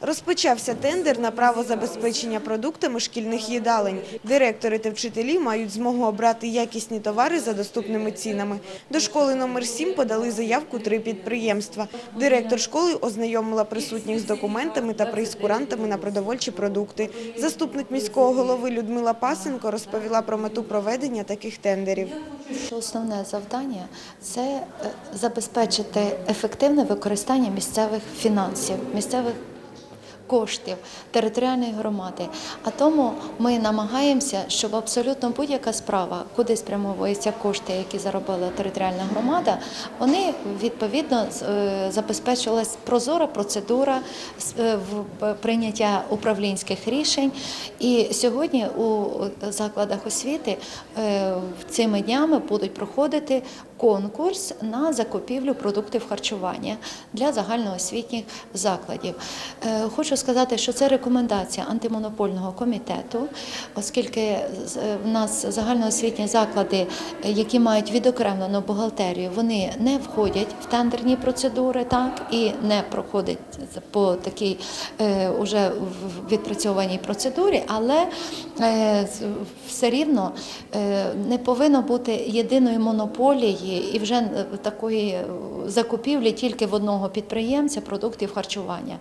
Розпочався тендер на право забезпечення продуктами шкільних їдалень. Директори та вчителі мають змогу обрати якісні товари за доступними цінами. До школи номер 7 подали заявку три підприємства. Директор школи ознайомила присутніх з документами та прейскурантами на продовольчі продукти. Заступник міського голови Людмила Пасенко розповіла про мету проведення таких тендерів. Основне завдання це е, забезпечити ефективне використання місцевих фінансів, місцевих коштів територіальної громади. А тому ми намагаємося, щоб абсолютно будь-яка справа, куди спрямовуються кошти, які заробила територіальна громада, вони відповідно е, забезпечувалась прозора процедура е, прийняття управлінських рішень. І сьогодні у закладах освіти е, цими днями будуть проходити конкурс на закупівлю продуктів харчування для загальноосвітніх закладів. Хочу сказати, що це рекомендація антимонопольного комітету, оскільки е, в нас загальноосвітні заклади, е, які мають відокремлену бухгалтерію, вони не входять в тендерні процедури, так і не проходять по такій е, уже відпрацьованій процедурі, але все рівно не повинно бути єдиної монополії і вже такої закупівлі тільки в одного підприємця продуктів харчування.